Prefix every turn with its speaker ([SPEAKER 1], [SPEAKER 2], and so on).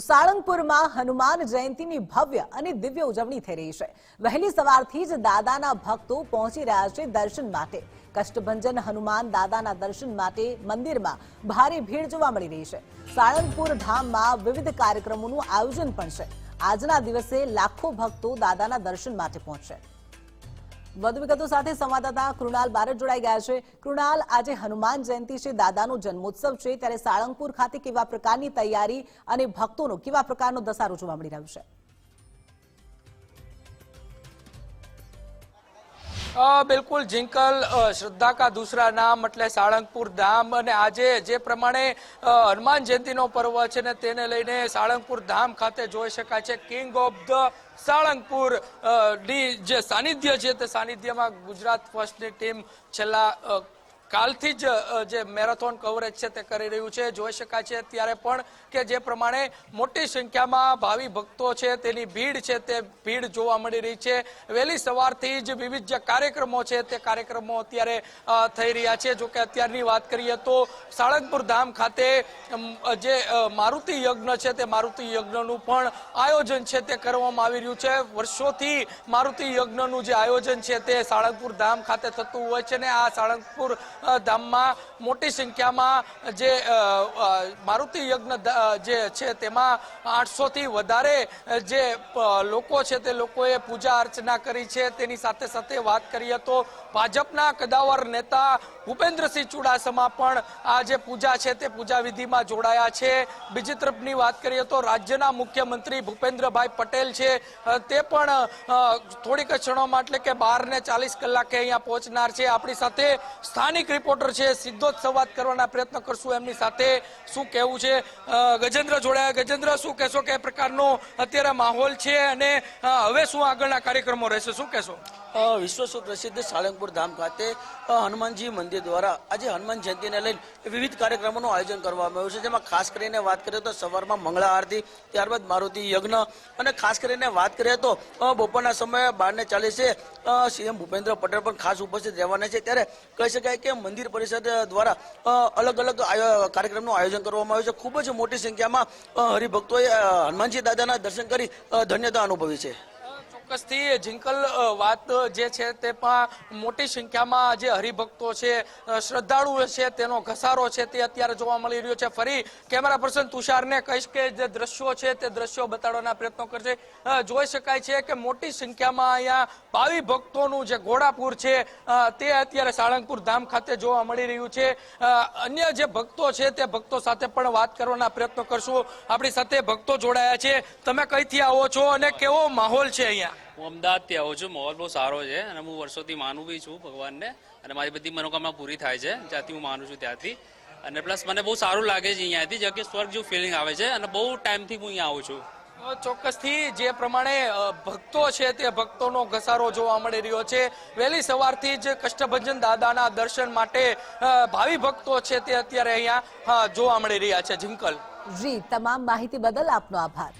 [SPEAKER 1] સાળંગપુરમાં હનુમાન જયંતીની ભવ્ય અને દિવ્ય ઉજવણી થઈ રહી છે. વહેલી સવારથી જ દાદાના ભક્તો પહોંચી રહ્યા છે દર્શન માટે. કષ્ટભંજન હનુમાન દાદાના દર્શન માટે મંદિરમાં ભારે ભીડ જોવા મળી રહી છે. સાળંગપુર ધામમાં વિવિધ કાર્યક્રમોનું આયોજન પણ છે. આજના દિવસે લાખો ભક્તો દાદાના દર્શન માટે પહોંચશે. વધુ વિગતો સાથે સંવાદદાતા કૃણાલ બારડ જોડાઈ ગયા છે. કૃણાલ, આજે હનુમાન જયંતિ છે, દાદાનો જન્મોત્સવ છે, ત્યારે સાળંગપુર ખાતે કેવા પ્રકારની તૈયારી અને ભક્તોનો કેવા પ્રકારનો દસારો જોવા મળી રહ્યો છે?
[SPEAKER 2] બિલકુલ, જિંકલ શ્રદ્ધા કા દૂસરા નામ એટલે સાળંગપુર ધામ. અને આજે જે પ્રમાણે હનુમાન જયંતિનો પર્વ છે ને તેને લઈને સાળંગપુર ધામ ખાતે જોઈ શકાય છે. કિંગ ઓફ ધ સાળંગપુરની જે સાનિધ્ય છે તે સાનિધ્યમાં ગુજરાત ફર્સ્ટની ટીમ છેલ્લા કાલથી જ જે મેરેથોન કવરેજ છે તે કરી રહ્યું છે. જોઈ શકાય છે ત્યારે પણ કે જે પ્રમાણે મોટી સંખ્યામાં ભાવિ ભક્તો છે, તેની ભીડ છે, તે ભીડ જોવા મળી રહી છે. વહેલી સવારથી જ વિવિધ જે કાર્યક્રમો છે, તે કાર્યક્રમો અત્યારે થઈ રહ્યા છે. જોકે અત્યારની વાત કરીએ તો સાળંગપુર ધામ ખાતે જે મારુતિ યજ્ઞ છે, તે મારુતિ યજ્ઞનું પણ આયોજન છે, તે કરવામાં આવી રહ્યું છે. વર્ષોથી મારુતિ યજ્ઞનું જે આયોજન છે, તે સાળંગપુર ધામ ખાતે થતું હોય છે ને આ સાળંગપુર ધામમાં મોટી સંખ્યામાં જે મારુતિ યજ્ઞ જે છે તેમાં આઠસોથી વધારે જે લોકો છે તે લોકોએ પૂજા અર્ચના કરી છે. તેની સાથે સાથે વાત કરીએ તો ભાજપના કદાવર નેતા ભૂપેન્દ્રસિંહ ચુડાસમા પણ આ જે પૂજા છે તે પૂજા વિધિમાં જોડાયા છે. બીજી તરફની વાત કરીએ તો રાજ્યના મુખ્યમંત્રી ભૂપેન્દ્રભાઈ પટેલ છે. તે પણ થોડીક ક્ષણોમાં એટલે કે બાર ને ચાલીસ કલાકે અહીંયા પહોંચનાર છે. આપણી સાથે સ્થાનિક રિપોર્ટર છે, સીધો જ સંવાદ કરવાના પ્રયત્ન કરશું એમની સાથે. શું કહેવું છે? ગજેન્દ્ર જોડાયા. ગજેન્દ્ર, શું કહેશો કે પ્રકારનો અત્યારે માહોલ છે અને હવે શું આગળના કાર્યક્રમો રહેશે? શું કહેશો?
[SPEAKER 3] વિશ્વ સુપ્રસિદ્ધ સાળંગપુર ધામ ખાતે હનુમાનજી મંદિર દ્વારા આજે હનુમાન જયંતિને લઈને વિવિધ કાર્યક્રમોનું આયોજન કરવામાં આવ્યું છે. જેમાં ખાસ કરીને વાત કરીએ તો સવારમાં મંગળા આરતી, ત્યારબાદ મારુતિ યજ્ઞ અને ખાસ કરીને વાત કરીએ તો બપોરના સમયે બારને ચાલીસે સીએમ ભૂપેન્દ્ર પટેલ પણ ખાસ ઉપસ્થિત રહેવાના છે. ત્યારે કહી શકાય કે મંદિર પરિષદ દ્વારા અલગ અલગ કાર્યક્રમનું આયોજન કરવામાં આવ્યું છે. ખૂબ જ મોટી સંખ્યામાં હરિભક્તોએ હનુમાનજી દાદાના દર્શન કરી ધન્યતા અનુભવી છે.
[SPEAKER 2] ચોક્કસથી જિંકલ વાત જે છે તે પણ મોટી સંખ્યામાં જે હરિભક્તો છે શ્રદ્ધાળુઓ છે, તેનો ઘસારો છે તે અત્યારે જોવા મળી રહ્યો છે. ફરી કેમેરા પર્સન તુષારને કહીશ કે જે દ્રશ્યો છે તે દ્રશ્યો બતાડવાના પ્રયત્નો કરશે. જોઈ શકાય છે કે મોટી સંખ્યામાં અહીંયા ભાવિ ભક્તોનું જે ઘોડાપુર છે તે અત્યારે સાળંગપુર ધામ ખાતે જોવા મળી રહ્યું છે. અન્ય જે ભક્તો છે તે ભક્તો સાથે પણ વાત કરવાના પ્રયત્નો કરશું. આપણી સાથે ભક્તો જોડાયા છે. તમે કઈથી આવો છો અને કેવો માહોલ છે અહીંયા?
[SPEAKER 4] હું અમદાવાદથી આવું છું. માહોલ બહુ સારો છે અને હું વર્ષોથી માનું બી છું ભગવાનને. અને મારી બધી મનોકામના પૂરી થાય છે. જ્યાંથી હું માનું છું ત્યાંથી. અને પ્લસ મને બહુ સારું લાગે છે અહીંયાથી જે કે સ્વર્ગ જેવું ફિલિંગ આવે છે અને બહુ ટાઈમથી હું અહીંયા આવું છું.
[SPEAKER 2] ચોક્કસથી જે પ્રમાણે ભક્તો છે તે ભક્તોનો ઘસારો જોવા મળી રહ્યો છે. વહેલી સવારથી જ કષ્ટભંજન દાદાના દર્શન માટે ભાવિ ભક્તો છે તે અત્યારે અહીંયા જોવા મળી રહ્યા છે. જિંકલ
[SPEAKER 1] જી તમામ માહિતી બદલ આપનો આભાર.